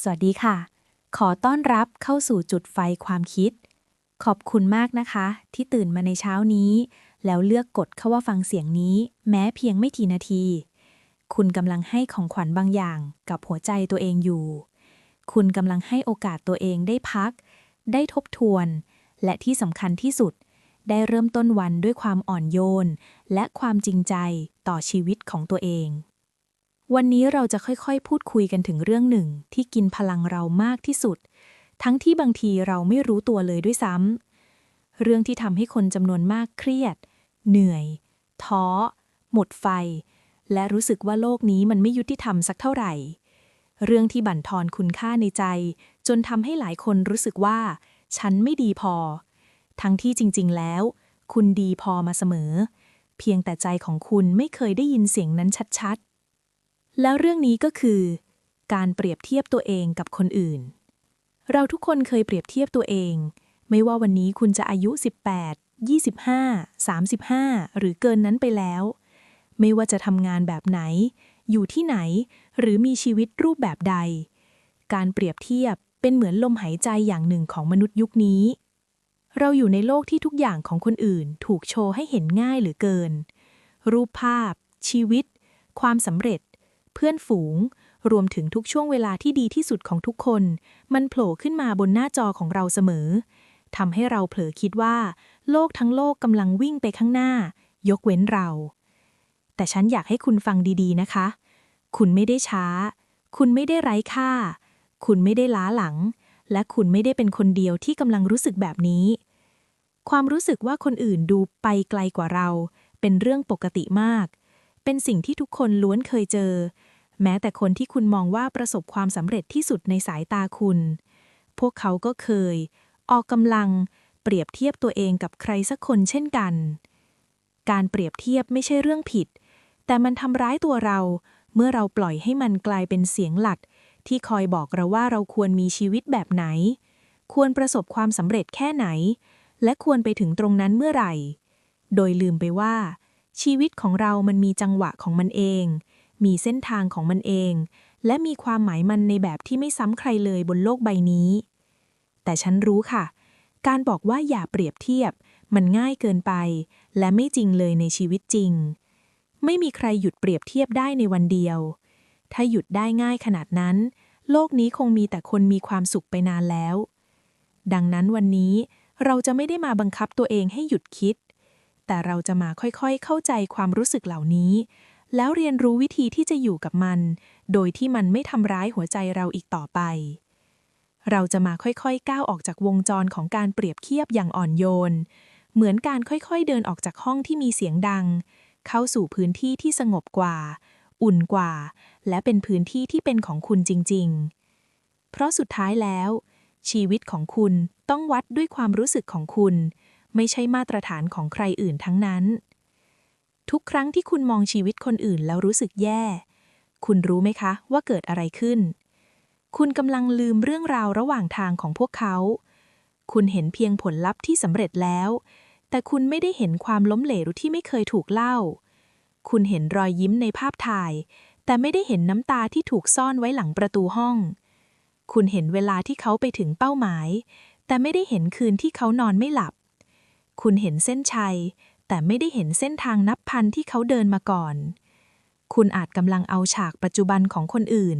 สวัสดีค่ะ ขอต้อนรับเข้าสู่จุดไฟความคิด ขอบคุณมากนะคะ ที่ตื่นมาในเช้านี้ แล้วเลือกกดเข้าว่าฟังเสียงนี้ แม้เพียงไม่กี่นาที คุณกำลังให้ของขวัญบางอย่างกับหัวใจตัวเองอยู่ คุณกำลังให้โอกาสตัวเองได้พัก ได้ทบทวน และที่สำคัญที่สุด ได้เริ่มต้นวันด้วยความอ่อนโยน และความจริงใจต่อชีวิตของตัวเอง วันนี้เราจะค่อยๆ พูดคุยกันถึงเรื่องหนึ่ง ที่กินพลังเรามากที่สุด ทั้งที่บางทีเราไม่รู้ตัวเลยด้วยซ้ำเรื่องที่ทำให้คนจำนวนมากเครียด เหนื่อย ท้อ หมดไฟ และรู้สึกว่าโลกนี้มันไม่ยุติธรรมสักเท่าไหร่ เรื่องที่บั่นทอนคุณค่าในใจ จนทำให้หลายคนรู้สึกว่า ฉันไม่ดีพอ ทั้งที่จริง ๆ แล้ว คุณดีพอมาเสมอ เพียงแต่ใจของคุณไม่เคยได้ยินเสียงนั้นชัดๆ แล้วเรื่องนี้ก็คือ การเปรียบเทียบตัวเองกับคนอื่น เราทุกคนเคยเปรียบเทียบตัวเอง ไม่ว่าวันนี้คุณจะอายุ 18 25 35 หรือเกินนั้นไปแล้ว ไม่ว่าจะทำงานแบบไหน อยู่ที่ไหน หรือมีชีวิตรูปแบบใด การเปรียบเทียบเป็นเหมือนลมหายใจอย่างหนึ่งของมนุษย์ยุคนี้ เราอยู่ในโลกที่ทุกอย่างของคนอื่น ถูกโชว์ให้เห็นง่ายเหลือเกิน รูปภาพ ชีวิต ความสำเร็จ เพื่อนฝูง รวมถึงทุกช่วงเวลาที่ดีที่สุดของทุกคน มันโผล่ขึ้นมาบนหน้าจอของเราเสมอทำให้เราเผลอคิดว่า โลกทั้งโลกกำลังวิ่งไปข้างหน้า ยกเว้นเรา แต่ฉันอยากให้คุณฟังดีๆนะคะ คุณไม่ได้ช้า คุณไม่ได้ไร้ค่า คุณไม่ได้ล้าหลัง และคุณไม่ได้เป็นคนเดียวที่กำลังรู้สึกแบบนี้ ความรู้สึกว่าคนอื่นดูไปไกลกว่าเรา เป็นเรื่องปกติมาก เป็นสิ่งที่ทุกคนล้วนเคยเจอ แม้แต่คนที่คุณมองว่าประสบความสำเร็จที่สุดในสายตาคุณ พวกเขาก็เคย ออกกำลัง เปรียบเทียบตัวเองกับใครสักคนเช่นกัน การเปรียบเทียบไม่ใช่เรื่องผิด แต่มันทำร้ายตัวเรา เมื่อเราปล่อยให้มันกลายเป็นเสียงหลัก ที่คอยบอกเราว่าเราควรมีชีวิตแบบไหน ควรประสบความสำเร็จแค่ไหน และควรไปถึงตรงนั้นเมื่อไหร่ โดยลืมไปว่า ชีวิตของเรามันมีจังหวะของมันเอง มีเส้นทางของมันเอง และมีความหมายมันในแบบที่ไม่ซ้ำใครเลยบนโลกใบนี้ แต่ฉันรู้ค่ะ การบอกว่าอย่าเปรียบเทียบ มันง่ายเกินไป และไม่จริงเลยในชีวิตจริง ไม่มีใครหยุดเปรียบเทียบได้ในวันเดียว ถ้าหยุดได้ง่ายขนาดนั้น โลกนี้คงมีแต่คนมีความสุขไปนานแล้ว ดังนั้นวันนี้เราจะไม่ได้มาบังคับตัวเองให้หยุดคิด แต่เราจะมาค่อยๆเข้าใจความรู้สึกเหล่านี้ แล้วเรียนรู้วิธีที่จะอยู่กับมัน โดยที่มันไม่ทำร้ายหัวใจเราอีกต่อไป เราจะมาค่อยๆ ก้าวออกจากวงจรของการเปรียบเทียบอย่างอ่อนโยน เหมือนการค่อยๆ เดินออกจากห้องที่มีเสียงดัง เข้าสู่พื้นที่ที่สงบกว่า อุ่นกว่า และเป็นพื้นที่ที่เป็นของคุณจริง ๆ เพราะสุดท้ายแล้ว ชีวิตของคุณต้องวัดด้วยความรู้สึกของคุณ ไม่ใช่มาตรฐานของใครอื่นทั้งนั้น ทุกครั้งที่คุณมองชีวิตคนอื่นแล้วรู้สึกแย่ คุณรู้ไหมคะว่าเกิดอะไรขึ้น คุณกำลังลืมเรื่องราวระหว่างทางของพวกเขา คุณเห็นเพียงผลลัพธ์ที่สำเร็จแล้ว แต่คุณไม่ได้เห็นความล้มเหลวที่ไม่เคยถูกเล่า คุณเห็นรอยยิ้มในภาพถ่าย แต่ไม่ได้เห็นน้ำตาที่ถูกซ่อนไว้หลังประตูห้อง คุณเห็นเวลาที่เขาไปถึงเป้าหมาย แต่ไม่ได้เห็นคืนที่เขานอนไม่หลับ คุณเห็นเส้นชัย แต่ไม่ได้เห็นเส้นทางนับพันที่เขาเดินมาก่อน คุณอาจกำลังเอาฉากปัจจุบันของคนอื่น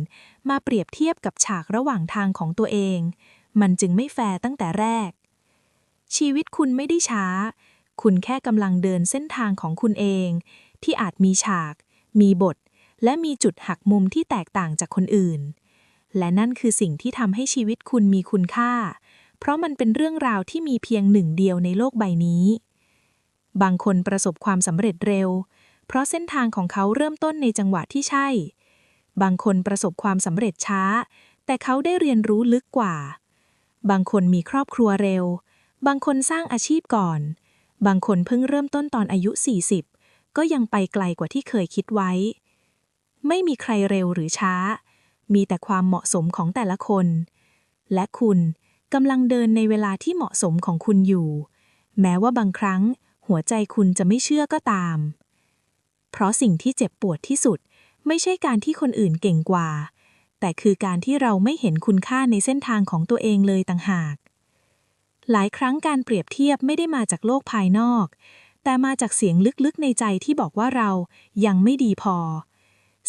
มาเปรียบเทียบกับฉากระหว่างทางของตัวเอง มันจึงไม่แฟร์ตั้งแต่แรก ชีวิตคุณไม่ได้ช้า คุณแค่กำลังเดินเส้นทางของคุณเอง ที่อาจมีฉาก มีบท และมีจุดหักมุมที่แตกต่างจากคนอื่น และนั่นคือสิ่งที่ทำให้ชีวิตคุณมีคุณค่า เพราะมันเป็นเรื่องราวที่มีเพียงหนึ่งเดียวในโลกใบนี้ บางคนประสบความสำเร็จเร็ว เพราะเส้นทางของเขาเริ่มต้นในจังหวะที่ใช่ บางคนประสบความสำเร็จช้า แต่เขาได้เรียนรู้ลึกกว่า บางคนมีครอบครัวเร็ว บางคนสร้างอาชีพก่อน บางคนเพิ่งเริ่มต้นตอนอายุ 40 ก็ยังไปไกลกว่าที่เคยคิดไว้ ไม่มีใครเร็วหรือช้า มีแต่ความเหมาะสมของแต่ละคน และคุณกำลังเดินในเวลาที่เหมาะสมของคุณอยู่ แม้ว่าบางครั้ง หัวใจคุณจะไม่เชื่อก็ตาม เพราะสิ่งที่เจ็บปวดที่สุด ไม่ใช่การที่คนอื่นเก่งกว่า แต่คือการที่เราไม่เห็นคุณค่าในเส้นทางของตัวเองเลยต่างหาก หลายครั้งการเปรียบเทียบไม่ได้มาจากโลกภายนอก แต่มาจากเสียงลึกๆในใจที่บอกว่าเรายังไม่ดีพอ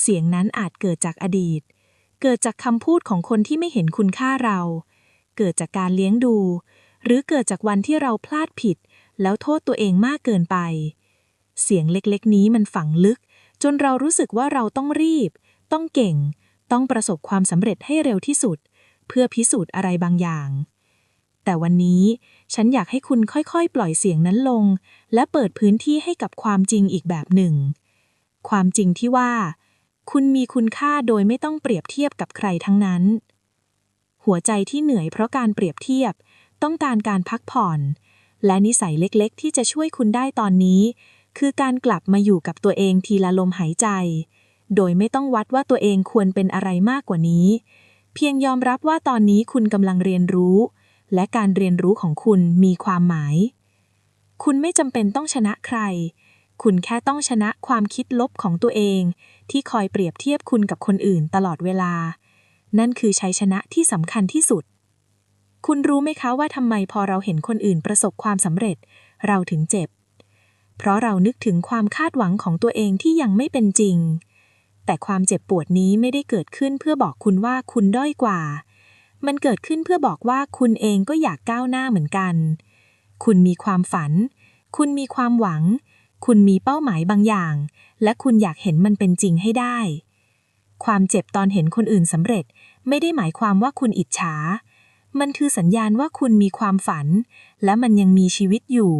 เสียงนั้นอาจเกิดจากอดีต เกิดจากคำพูดของคนที่ไม่เห็นคุณค่าเรา เกิดจากการเลี้ยงดู หรือเกิดจากวันที่เราพลาดผิด แล้วโทษตัวเองมากเกินไป เสียงเล็กๆ นี้มันฝังลึก จนเรารู้สึกว่าเราต้องรีบ ต้องเก่ง ต้องประสบความสำเร็จให้เร็วที่สุด เพื่อพิสูจน์อะไรบางอย่าง แต่วันนี้ฉันอยากให้คุณค่อยๆ ปล่อยเสียงนั้นลง และเปิดพื้นที่ให้กับความจริงอีกแบบหนึ่ง ความจริงที่ว่า คุณมีคุณค่าโดยไม่ต้องเปรียบเทียบกับใครทั้งนั้น หัวใจที่เหนื่อยเพราะการเปรียบเทียบ ต้องการการพักผ่อน และนิสัยเล็กๆ ที่จะช่วยคุณได้ตอนนี้ คือการกลับมาอยู่กับตัวเองทีละลมหายใจ โดยไม่ต้องวัดว่าตัวเองควรเป็นอะไรมากกว่านี้ เพียงยอมรับว่าตอนนี้คุณกำลังเรียนรู้ และการเรียนรู้ของคุณมีความหมาย คุณไม่จำเป็นต้องชนะใคร คุณแค่ต้องชนะความคิดลบของตัวเอง ที่คอยเปรียบเทียบคุณกับคนอื่นตลอดเวลา นั่นคือชัยชนะที่สำคัญที่สุด คุณรู้ไหมคะว่าทำไมพอเราเห็นคนอื่นประสบความสำเร็จ เราถึงเจ็บ เพราะเรานึกถึงความคาดหวังของตัวเองที่ยังไม่เป็นจริง แต่ความเจ็บปวดนี้ไม่ได้เกิดขึ้นเพื่อบอกคุณว่าคุณด้อยกว่า มันเกิดขึ้นเพื่อบอกว่าคุณเองก็อยากก้าวหน้าเหมือนกัน คุณมีความฝัน คุณมีความหวัง คุณมีเป้าหมายบางอย่าง และคุณอยากเห็นมันเป็นจริงให้ได้ ความเจ็บตอนเห็นคนอื่นสำเร็จ ไม่ได้หมายความว่าคุณอิจฉา มันคือสัญญาณว่าคุณมีความฝัน และมันยังมีชีวิตอยู่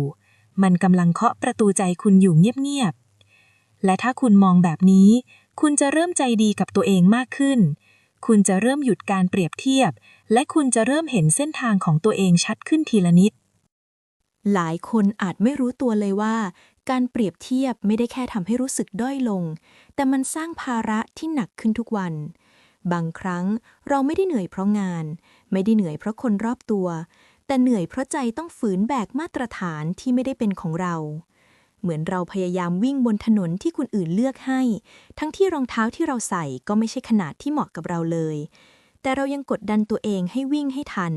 มันกำลังเคาะประตูใจคุณอยู่เงียบๆ และถ้าคุณมองแบบนี้ คุณจะเริ่มใจดีกับตัวเองมากขึ้น คุณจะเริ่มหยุดการเปรียบเทียบ และคุณจะเริ่มเห็นเส้นทางของตัวเองชัดขึ้นทีละนิด หลายคนอาจไม่รู้ตัวเลยว่า การเปรียบเทียบไม่ได้แค่ทำให้รู้สึกด้อยลง แต่มันสร้างภาระที่หนักขึ้นทุกวัน บางครั้งเราไม่ได้เหนื่อยเพราะงาน ไม่ได้เหนื่อยเพราะคนรอบตัว แต่เหนื่อยเพราะใจต้องฝืนแบกมาตรฐานที่ไม่ได้เป็นของเรา เหมือนเราพยายามวิ่งบนถนนที่คนอื่นเลือกให้ ทั้งที่รองเท้าที่เราใส่ก็ไม่ใช่ขนาดที่เหมาะกับเราเลย แต่เรายังกดดันตัวเองให้วิ่งให้ทัน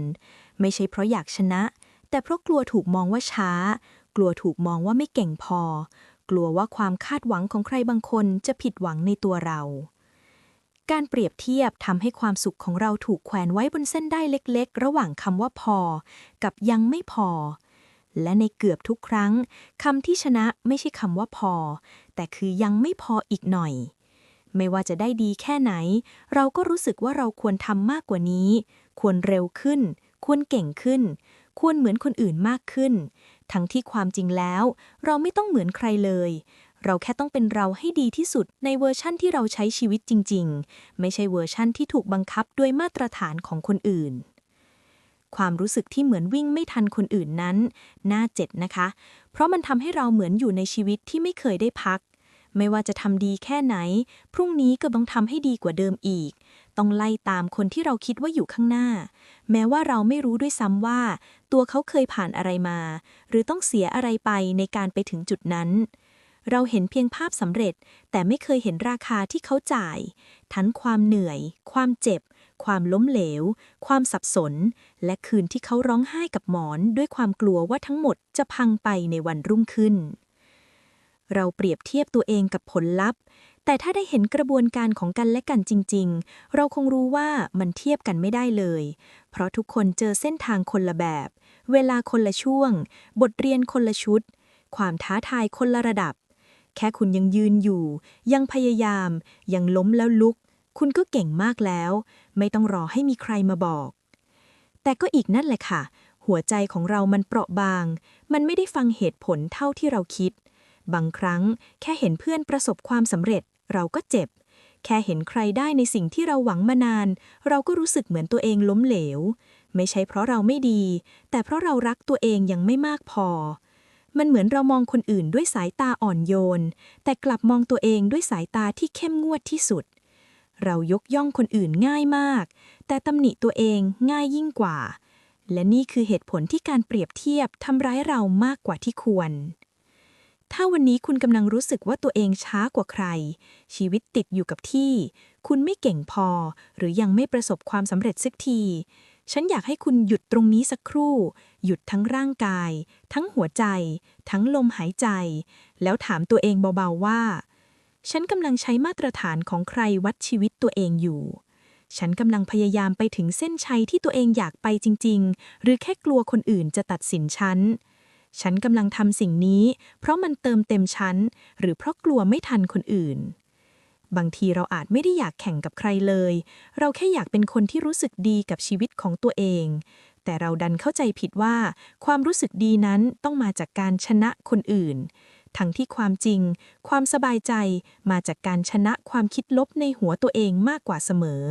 ไม่ใช่เพราะอยากชนะ แต่เพราะกลัวถูกมองว่าช้า กลัวถูกมองว่าไม่เก่งพอ กลัวว่าความคาดหวังของใครบางคนจะผิดหวังในตัวเรา การเปรียบเทียบทำให้ความสุขของเราถูกแขวนไว้บนเส้นได้เล็กๆ ระหว่างคำว่าพอ กับยังไม่พอ และในเกือบทุกครั้งคำที่ชนะไม่ใช่คำว่าพอ แต่คือยังไม่พออีกหน่อย ไม่ว่าจะได้ดีแค่ไหน เราก็รู้สึกว่าเราควรทำมากกว่านี้ ควรเร็วขึ้น ควรเก่งขึ้น ควรเหมือนคนอื่นมากขึ้น ทั้งที่ความจริงแล้ว เราไม่ต้องเหมือนใครเลย เราแค่ต้องเป็นเราให้ดีที่สุดในเวอร์ชั่นที่เราใช้ชีวิตจริง ๆ ไม่ใช่เวอร์ชั่นที่ถูกบังคับด้วยมาตรฐานของคนอื่น ความรู้สึกที่เหมือนวิ่งไม่ทันคนอื่นนั้น น่าเจ็บนะคะ เพราะมันทำให้เราเหมือนอยู่ในชีวิตที่ไม่เคยได้พัก ไม่ว่าจะทำดีแค่ไหน พรุ่งนี้ก็ต้องทำให้ดีกว่าเดิมอีก ต้องไล่ตามคนที่เราคิดว่าอยู่ข้างหน้า แม้ว่าเราไม่รู้ด้วยซ้ำว่า ตัวเขาเคยผ่านอะไรมา หรือต้องเสียอะไรไปในการไปถึงจุดนั้น เราเห็นเพียงภาพสำเร็จ แต่ไม่เคยเห็นราคาที่เขาจ่าย ทั้งความเหนื่อย ความเจ็บ ความล้มเหลว ความสับสน และคืนที่เขาร้องไห้กับหมอนด้วยความกลัวว่าทั้งหมดจะพังไปในวันรุ่งขึ้น เราเปรียบเทียบตัวเองกับผลลัพธ์ แต่ถ้าได้เห็นกระบวนการของกันและกันจริง ๆ เราคงรู้ว่ามันเทียบกันไม่ได้เลย เพราะทุกคนเจอเส้นทางคนละแบบ เวลาคนละช่วง บทเรียนคนละชุดความท้าทายคนละระดับ แค่คุณยังยืนอยู่ ยังพยายาม ยังล้มแล้วลุก คุณก็เก่งมากแล้ว ไม่ต้องรอให้มีใครมาบอก แต่ก็อีกนั่นแหละค่ะ หัวใจของเรามันเปราะบาง มันไม่ได้ฟังเหตุผลเท่าที่เราคิด บางครั้งแค่เห็นเพื่อนประสบความสำเร็จ เราก็เจ็บ แค่เห็นใครได้ในสิ่งที่เราหวังมานาน เราก็รู้สึกเหมือนตัวเองล้มเหลว ไม่ใช่เพราะเราไม่ดี แต่เพราะเรารักตัวเองยังไม่มากพอ มันเหมือนเรามองคนอื่นด้วยสายตาอ่อนโยน แต่กลับมองตัวเองด้วยสายตาที่เข้มงวดที่สุด เรายกย่องคนอื่นง่ายมาก แต่ตำหนิตัวเองง่ายยิ่งกว่า และนี่คือเหตุผลที่การเปรียบเทียบทำร้ายเรามากกว่าที่ควร ถ้าวันนี้คุณกำลังรู้สึกว่าตัวเองช้ากว่าใคร ชีวิตติดอยู่กับที่ คุณไม่เก่งพอ หรือยังไม่ประสบความสำเร็จสักที ฉันอยากให้คุณหยุดตรงนี้สักครู่ หยุดทั้งร่างกาย ทั้งหัวใจ ทั้งลมหายใจ แล้วถามตัวเองเบาๆว่า ฉันกำลังใช้มาตรฐานของใครวัดชีวิตตัวเองอยู่ ฉันกำลังพยายามไปถึงเส้นชัยที่ตัวเองอยากไปจริง ๆ หรือแค่กลัวคนอื่นจะตัดสินฉัน ฉันกำลังทำสิ่งนี้ เพราะมันเติมเต็มฉัน หรือเพราะกลัวไม่ทันคนอื่น บางทีเราอาจไม่ได้อยากแข่งกับใครเลย เราแค่อยากเป็นคนที่รู้สึกดีกับชีวิตของตัวเอง แต่เราดันเข้าใจผิดว่า ความรู้สึกดีนั้นต้องมาจากการชนะคนอื่น ทั้งที่ความจริง ความสบายใจมาจากการชนะความคิดลบในหัวตัวเองมากกว่าเสมอ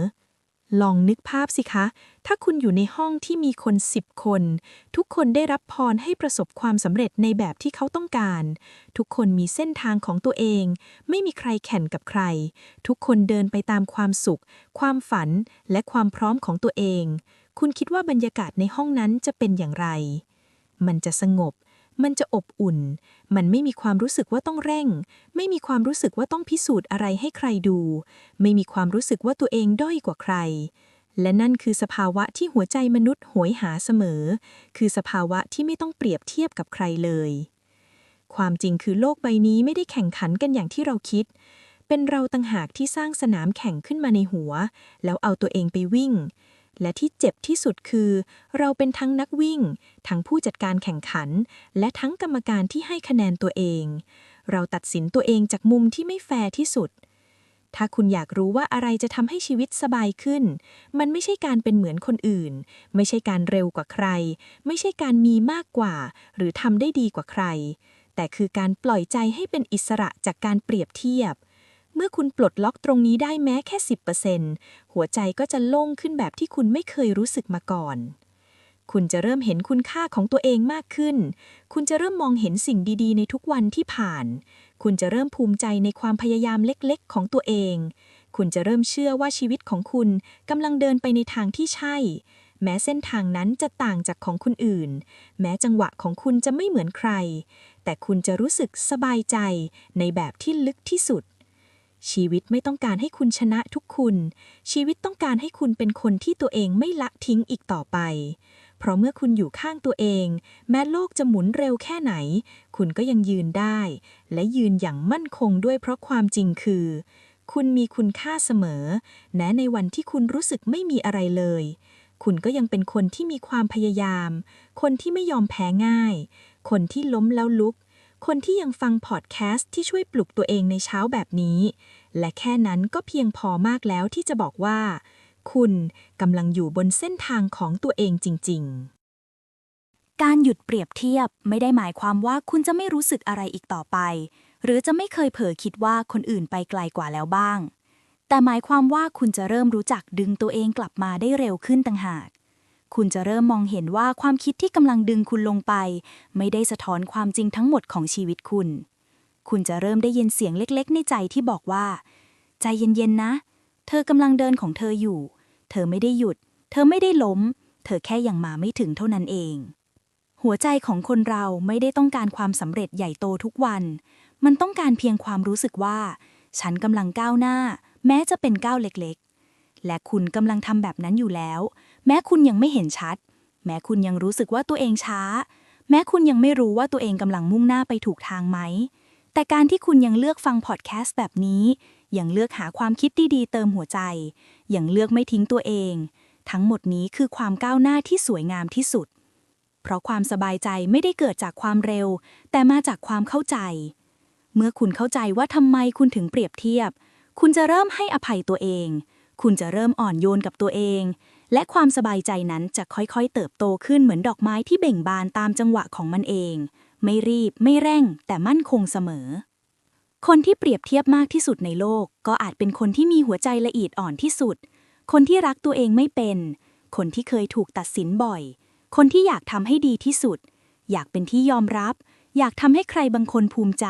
ลองนึกภาพสิคะ ถ้าคุณอยู่ในห้องที่มีคนสิบคน ทุกคนได้รับพรให้ประสบความสำเร็จในแบบที่เขาต้องการ ทุกคนมีเส้นทางของตัวเอง ไม่มีใครแข่งกับใคร ทุกคนเดินไปตามความสุข ความฝัน และความพร้อมของตัวเอง คุณคิดว่าบรรยากาศในห้องนั้นจะเป็นอย่างไร มันจะสงบ มันจะอบอุ่น มันไม่มีความรู้สึกว่าต้องเร่ง ไม่มีความรู้สึกว่าต้องพิสูจน์อะไรให้ใครดู ไม่มีความรู้สึกว่าตัวเองด้อยกว่าใคร และนั่นคือสภาวะที่หัวใจมนุษย์โหยหาเสมอ คือสภาวะที่ไม่ต้องเปรียบเทียบกับใครเลย ความจริงคือโลกใบนี้ไม่ได้แข่งขันกันอย่างที่เราคิด เป็นเราต่างหากที่สร้างสนามแข่งขึ้นมาในหัว แล้วเอาตัวเองไปวิ่ง และที่เจ็บที่สุดคือ เราเป็นทั้งนักวิ่ง ทั้งผู้จัดการแข่งขัน และทั้งกรรมการที่ให้คะแนนตัวเอง เราตัดสินตัวเองจากมุมที่ไม่แฟร์ที่สุด ถ้าคุณอยากรู้ว่าอะไรจะทำให้ชีวิตสบายขึ้น มันไม่ใช่การเป็นเหมือนคนอื่น ไม่ใช่การเร็วกว่าใคร ไม่ใช่การมีมากกว่า หรือทำได้ดีกว่าใคร แต่คือการปล่อยใจให้เป็นอิสระจากการเปรียบเทียบ เมื่อคุณปลดล็อกตรงนี้ได้แม้แค่ 10%หัวใจก็จะโล่งขึ้นแบบที่คุณไม่เคยรู้สึกมาก่อน คุณจะเริ่มเห็นคุณค่าของตัวเองมากขึ้น คุณจะเริ่มมองเห็นสิ่งดีๆ ในทุกวันที่ผ่าน คุณจะเริ่มภูมิใจในความพยายามเล็กๆ ของตัวเอง คุณจะเริ่มเชื่อว่าชีวิตของคุณกำลังเดินไปในทางที่ใช่ แม้เส้นทางนั้นจะต่างจากของคนอื่น แม้จังหวะของคุณจะไม่เหมือนใคร แต่คุณจะรู้สึกสบายใจในแบบที่ลึกที่สุด ชีวิตไม่ต้องการให้คุณชนะทุกคุณ ชีวิตต้องการให้คุณเป็นคนที่ตัวเองไม่ละทิ้งอีกต่อไป เพราะเมื่อคุณอยู่ข้างตัวเอง แม้โลกจะหมุนเร็วแค่ไหน คุณก็ยังยืนได้ และยืนอย่างมั่นคงด้วยเพราะความจริงคือ คุณมีคุณค่าเสมอ แม้ในวันที่คุณรู้สึกไม่มีอะไรเลย คุณก็ยังเป็นคนที่มีความพยายาม คนที่ไม่ยอมแพ้ง่าย คนที่ล้มแล้วลุก คนที่ยังฟังพอดแคสต์ที่ช่วยปลุกตัวเองในเช้าแบบนี้ และแค่นั้นก็เพียงพอมากแล้วที่จะบอกว่า คุณกำลังอยู่บนเส้นทางของตัวเองจริง ๆ การหยุดเปรียบเทียบไม่ได้หมายความว่าคุณจะไม่รู้สึกอะไรอีกต่อไป หรือจะไม่เคยเผลอคิดว่าคนอื่นไปไกลกว่าแล้วบ้าง แต่หมายความว่าคุณจะเริ่มรู้จักดึงตัวเองกลับมาได้เร็วขึ้นต่างหาก คุณจะเริ่มมองเห็นว่าความคิดที่กำลังดึงคุณลงไป ไม่ได้สะท้อนความจริงทั้งหมดของชีวิตคุณ คุณจะเริ่มได้ยินเสียงเล็กๆ ในใจที่บอกว่า ใจเย็นๆนะ เธอกำลังเดินของเธออยู่ เธอไม่ได้หยุด เธอไม่ได้ล้ม เธอแค่ยังมาไม่ถึงเท่านั้นเอง หัวใจของคนเราไม่ได้ต้องการความสำเร็จใหญ่โตทุกวัน มันต้องการเพียงความรู้สึกว่า ฉันกำลังก้าวหน้า แม้จะเป็นก้าวเล็กๆ และคุณกำลังทำแบบนั้นอยู่แล้ว แม้คุณยังไม่เห็นชัด แม้คุณยังรู้สึกว่าตัวเองช้า แม้คุณยังไม่รู้ว่าตัวเองกำลังมุ่งหน้าไปถูกทางไหม แต่การที่คุณยังเลือกฟังพอดแคสต์แบบนี้ ยังเลือกหาความคิดดีๆเติมหัวใจ ยังเลือกไม่ทิ้งตัวเอง ทั้งหมดนี้คือความก้าวหน้าที่สวยงามที่สุด เพราะความสบายใจไม่ได้เกิดจากความเร็ว แต่มาจากความเข้าใจ เมื่อคุณเข้าใจว่าทำไมคุณถึงเปรียบเทียบ คุณจะเริ่มให้อภัยตัวเอง คุณจะเริ่มอ่อนโยนกับตัวเอง และความสบายใจนั้นจะค่อยๆ เติบโตขึ้นเหมือนดอกไม้ที่เบ่งบานตามจังหวะของมันเอง ไม่รีบ ไม่เร่ง แต่มั่นคงเสมอ คนที่เปรียบเทียบมากที่สุดในโลก ก็อาจเป็นคนที่มีหัวใจละเอียดอ่อนที่สุด คนที่รักตัวเองไม่เป็น คนที่เคยถูกตัดสินบ่อย คนที่อยากทำให้ดีที่สุด อยากเป็นที่ยอมรับ อยากทำให้ใครบางคนภูมิใจ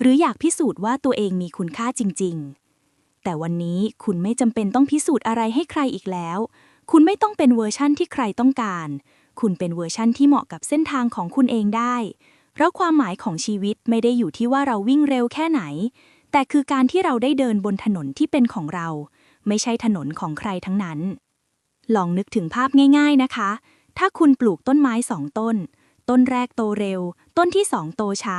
หรืออยากพิสูจน์ว่าตัวเองมีคุณค่าจริง ๆ แต่วันนี้คุณไม่จำเป็นต้องพิสูจน์อะไรให้ใครอีกแล้ว คุณไม่ต้องเป็นเวอร์ชั่นที่ใครต้องการ คุณเป็นเวอร์ชั่นที่เหมาะกับเส้นทางของคุณเองได้ เพราะความหมายของชีวิตไม่ได้อยู่ที่ว่าเราวิ่งเร็วแค่ไหน แต่คือการที่เราได้เดินบนถนนที่เป็นของเรา ไม่ใช่ถนนของใครทั้งนั้น ลองนึกถึงภาพง่าย ๆนะคะ ถ้าคุณปลูกต้นไม้สองต้น ต้นแรกโตเร็ว ต้นที่สองโตช้า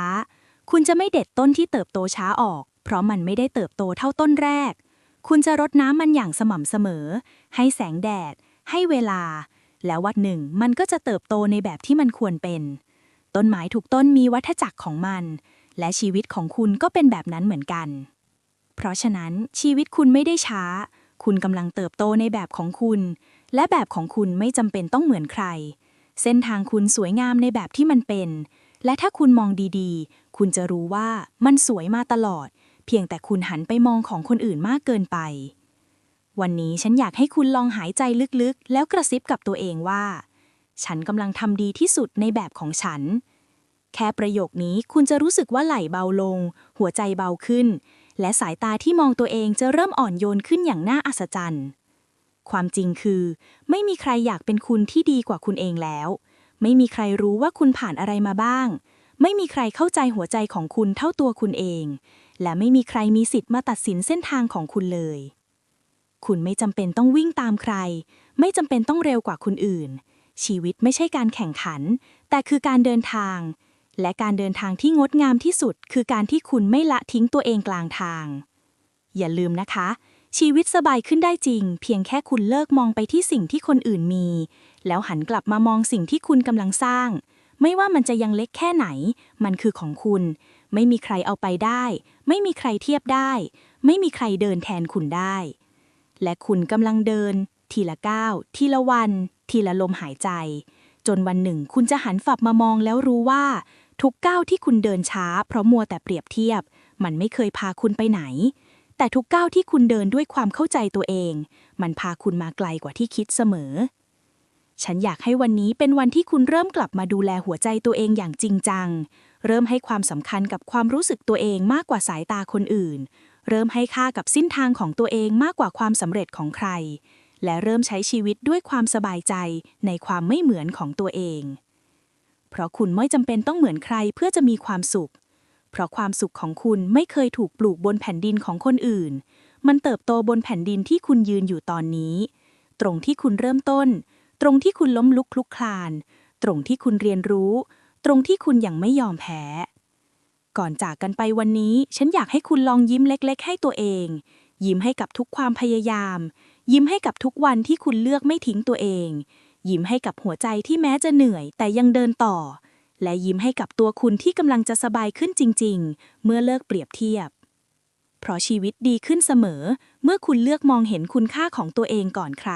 คุณจะไม่เด็ดต้นที่เติบโตช้าออก เพราะมันไม่ได้เติบโตเท่าต้นแรก คุณจะรดน้ำมันอย่างสม่ำเสมอ ให้แสงแดด ให้เวลา แล้ววันหนึ่งมันก็จะเติบโตในแบบที่มันควรเป็น ต้นไม้ทุกต้นมีวัฏจักรของมัน และชีวิตของคุณก็เป็นแบบนั้นเหมือนกัน เพราะฉะนั้นชีวิตคุณไม่ได้ช้า คุณกำลังเติบโตในแบบของคุณ และแบบของคุณไม่จำเป็นต้องเหมือนใคร เส้นทางคุณสวยงามในแบบที่มันเป็น และถ้าคุณมองดีๆ คุณจะรู้ว่ามันสวยมาตลอด เพียงแต่คุณหันไปมองของคนอื่นมากเกินไป วันนี้ฉันอยากให้คุณลองหายใจลึกๆ แล้วกระซิบกับตัวเองว่า ฉันกำลังทำดีที่สุดในแบบของฉัน แค่ประโยคนี้คุณจะรู้สึกว่าไหลเบาลง หัวใจเบาขึ้น และสายตาที่มองตัวเองจะเริ่มอ่อนโยนขึ้นอย่างน่าอัศจรรย์ ความจริงคือ ไม่มีใครอยากเป็นคุณที่ดีกว่าคุณเองแล้ว ไม่มีใครรู้ว่าคุณผ่านอะไรมาบ้าง ไม่มีใครเข้าใจหัวใจของคุณเท่าตัวคุณเอง และไม่มีใครมีสิทธิ์มาตัดสินเส้นทางของคุณเลย คุณไม่จำเป็นต้องวิ่งตามใคร ไม่จำเป็นต้องเร็วกว่าคนอื่น ชีวิตไม่ใช่การแข่งขัน แต่คือการเดินทาง และการเดินทางที่งดงามที่สุด คือการที่คุณไม่ละทิ้งตัวเองกลางทาง อย่าลืมนะคะ ชีวิตสบายขึ้นได้จริง เพียงแค่คุณเลิกมองไปที่สิ่งที่คนอื่นมี แล้วหันกลับมามองสิ่งที่คุณกำลังสร้าง ไม่ว่ามันจะยังเล็กแค่ไหน มันคือของคุณ ไม่มีใครเอาไปได้ ไม่มีใครเทียบได้ ไม่มีใครเดินแทนคุณได้ และคุณกำลังเดิน ทีละก้าวทีละวัน ทีละลมหายใจ จนวันหนึ่งคุณจะหันฝับมามองแล้วรู้ว่า ทุกก้าวที่คุณเดินช้า เพราะมัวแต่เปรียบเทียบ มันไม่เคยพาคุณไปไหน แต่ทุกก้าวที่คุณเดินด้วยความเข้าใจตัวเอง มันพาคุณมาไกลกว่าที่คิดเสมอ ฉันอยากให้วันนี้เป็นวันที่คุณเริ่มกลับมาดูแลหัวใจตัวเองอย่างจริงจัง เริ่มให้ความสำคัญกับความรู้สึกตัวเองมากกว่าสายตาคนอื่น เริ่มให้ค่ากับสิ้นทางของตัวเองมากกว่าความสำเร็จของใคร และเริ่มใช้ชีวิตด้วยความสบายใจในความไม่เหมือนของตัวเอง เพราะคุณไม่จำเป็นต้องเหมือนใครเพื่อจะมีความสุข เพราะความสุขของคุณไม่เคยถูกปลูกบนแผ่นดินของคนอื่น มันเติบโตบนแผ่นดินที่คุณยืนอยู่ตอนนี้ ตรงที่คุณเริ่มต้น ตรงที่คุณล้มลุกคลุกคลาน ตรงที่คุณเรียนรู้ ตรงที่คุณยังไม่ยอมแพ้ ก่อนจากกันไปวันนี้ ฉันอยากให้คุณลองยิ้มเล็ก ๆ ให้ตัวเอง ยิ้มให้กับทุกความพยายาม ยิ้มให้กับทุกวันที่คุณเลือกไม่ทิ้งตัวเอง ยิ้มให้กับหัวใจที่แม้จะเหนื่อย แต่ยังเดินต่อ และยิ้มให้กับตัวคุณที่กำลังจะสบายขึ้นจริง ๆ เมื่อเลิกเปรียบเทียบ เพราะชีวิตดีขึ้นเสมอ เมื่อคุณเลือกมองเห็นคุณค่าของตัวเองก่อนใคร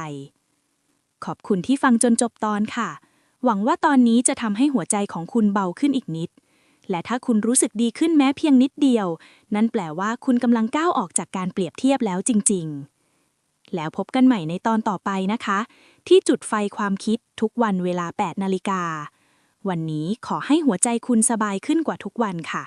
ขอบคุณที่ฟังจนจบตอนค่ะ หวังว่าตอนนี้จะทำให้หัวใจของคุณเบาขึ้นอีกนิด และถ้าคุณรู้สึกดีขึ้นแม้เพียงนิดเดียว นั่นแปลว่าคุณกำลังก้าวออกจากการเปรียบเทียบแล้วจริง ๆ แล้วพบกันใหม่ในตอนต่อไปนะคะ ที่จุดไฟความคิดทุกวันเวลา 8 นาฬิกา วันนี้ขอให้หัวใจคุณสบายขึ้นกว่าทุกวันค่ะ